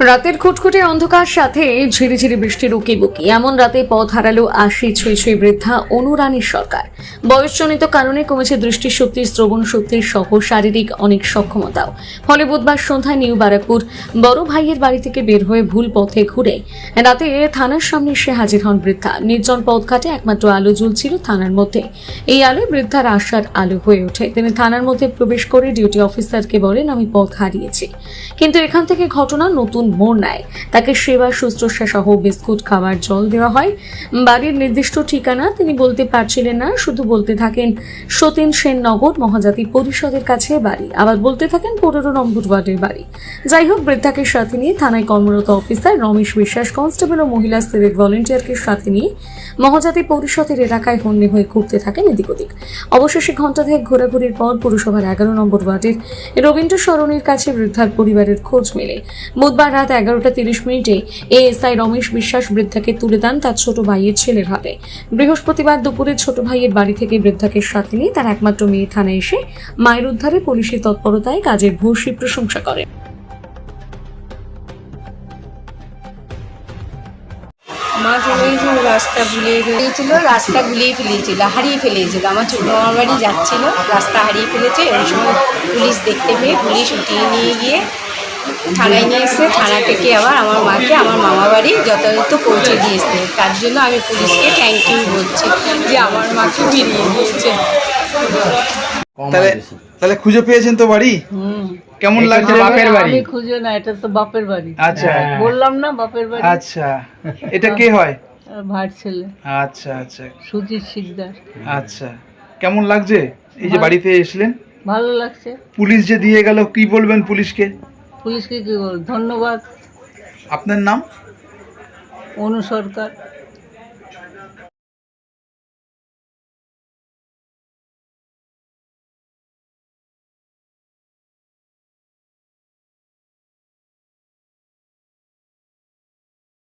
রাতের খুটখুটে অন্ধকার সাথে ঝিরিঝিরি বৃষ্টির উকি বুকি এমন রাতে পথ হারালো আশি ছুঁই ছুঁই বৃদ্ধা অনুরানী সরকার। বয়সজনিত কারণে কমেছে দৃষ্টিশক্তি শ্রবণ শক্তির সহ শারীরিক অনেক সক্ষমতাও। ফলে বুধবার সন্ধ্যায় নিউ বারাকপুর বড় ভাইয়ের বাড়ি থেকে বের হয়ে ভুল পথে ঘুরে রাতে থানার সামনে এসে হাজির হন বৃদ্ধা। নির্জন পথ পথঘাটে একমাত্র আলো জ্বলছিল থানার মধ্যে। এই আলোয় বৃদ্ধার আশার আলো হয়ে ওঠে। তিনি থানার মধ্যে প্রবেশ করে ডিউটি অফিসারকে বলেন, আমি পথ হারিয়েছি। কিন্তু এখান থেকে ঘটনা নতুন মোড় নেয়। তাকে সেবা, শুশ্রূষা সহ বিস্কুট, খাবার, জল দেওয়া হয়। বাড়ির নির্দিষ্ট ঠিকানা তিনি বলতে পারছিলেন না, শুধু বলতে থাকেন, সতীন সেন নগর, মহাজাতি পরিষদের কাছে বাড়ি। আবার বলতে থাকেন, পনেরো নম্বর ওয়ার্ডের বাড়ি। যাই হোক, বৃদ্ধাকে সাথে নিয়ে থানায় কর্মরত অফিসার রমেশ বিশ্বাস, কনস্টেবল ও মহিলা সিভিক ভলেন্টিয়ারকে সাথে নিয়ে মহাজাতি পরিষদের এলাকায় হন্যে হয়ে ঘুরতে থাকেন এদিক ওদিক। অবশেষে ঘণ্টা থেকে ঘোরাঘুরির পর পুরসভার এগারো নম্বর ওয়ার্ডের রবীন্দ্র সরণির কাছে বৃদ্ধার পরিবারের খোঁজ মেলে। বুধবার রাত এগারোটা তিরিশ মিনিটে এএসআই রমেশ বিশ্বাস বৃদ্ধাকে তুলে দেন তার ছোট ভাইয়ের ছেলের হাতে। বৃহস্পতিবার দুপুরে ছোট ভাইয়ের বাড়ি থেকে বৃদ্ধাকে সাথে নিয়ে তার একমাত্র মেয়ে থানায় এসে মায়ের উদ্ধারে পুলিশের তৎপরতায় কাজের ভূয়সী প্রশংসা করে। মা চলে রাস্তা ভুলিয়ে ফেলেছিল রাস্তা গুলিয়ে ফেলেছিল, হারিয়ে ফেলেছিল। আমার ছোটো মামার বাড়ি যাচ্ছিল, রাস্তা হারিয়ে ফেলেছে। ওই সময় পুলিশ দেখতে পেয়ে পুলিশ উঠিয়ে নিয়ে গিয়ে থানায় নিয়ে এসে থানা থেকে আবার আমার মাকে আমার মামা বাড়ি যথাযথ পৌঁছে দিয়েছে তার জন্য আমি পুলিশকে থ্যাংক ইউ বলছি যে আমার মাকে ফিরিয়ে দিয়েছে তাহলে তাহলে খুঁজে পেয়েছেন তো বাড়ি? কেমন লাগছে? বাপের বাড়ি। আমি খুঁজে না এটা তো বাপের বাড়ি। আচ্ছা। বললাম না বাপের বাড়ি। আচ্ছা। এটা কে হয়? ভাইয়ের ছেলে। আচ্ছা আচ্ছা। সুজিত শিকদার। আচ্ছা। কেমন লাগছে? এই যে বাড়িতে এসলেন? ভালো লাগছে। পুলিশ যে দিয়ে গেল কি বলবেন পুলিশকে? পুলিশকে কি বল ধন্যবাদ আপনার নাম অনু সরকার